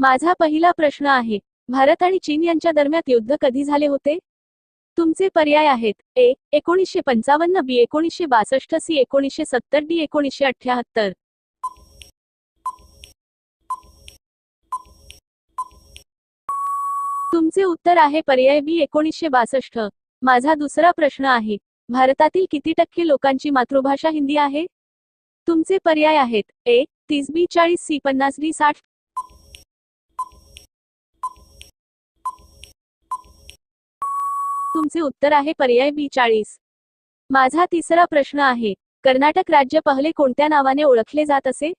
माझा पहिला प्रश्न आहे भारत आणि चीन यांच्या दरम्यान युद्ध कधी झाले होते? तुमचे पर्याय आहेत ए एकोणीसशे पंचावन्न बी एकोणीसशे बासष्ट सी एकोणीसशे सत्तर डी एकोणीसशे अठ्याहत्तर. तुमचे उत्तर आहे पर्याय बी एकोणीसशे बासष्ट. माझा दुसरा प्रश्न आहे भारतातील किती टक्के लोकांची मातृभाषा हिंदी आहे? तुमचे पर्याय आहेत ए तीस बी चाळीस सी पन्नास डी साठ. तुमचे उत्तर आहे पर्याय बी चाळीस. माझा तिसरा प्रश्न आहे कर्नाटक राज्य पहिले कोणत्या नावाने ओळखले जात असे?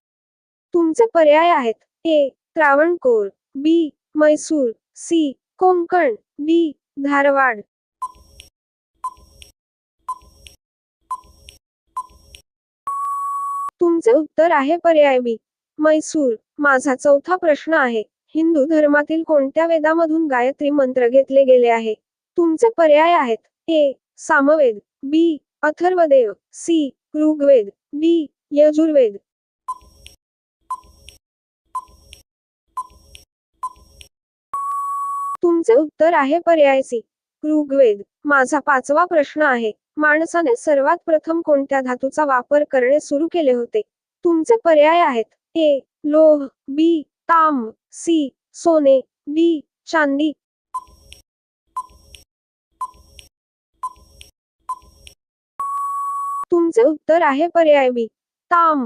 तुमचे पर्याय आहेत A Travancore B Mysore C Konkan D Dharwad. तुमचे उत्तर आहे पर्याय बी मैसूर माझा चौथा प्रश्न आहे हिंदू धर्मातील कोणत्या वेदामधून गायत्री मंत्र घेतले गेले आहे? तुमचे पर्याय आहेत. A. Samaveda. B. Atharvadev. C. Rigveda. D. Yajurveda. तुमचे उत्तर आहे पर्याय सी. ऋग्वेद. माझा पाचवा प्रश्न आहे. माणसाने सर्वात प्रथम कोणत्या धातूचा वापर करणे सुरू केले होते? तुमचे पर्याय आहेत. ए. लोह. बी. तांब. सी. सोने. डी. चांदी. तुमचे उत्तर आहे पर्याय बी. ताम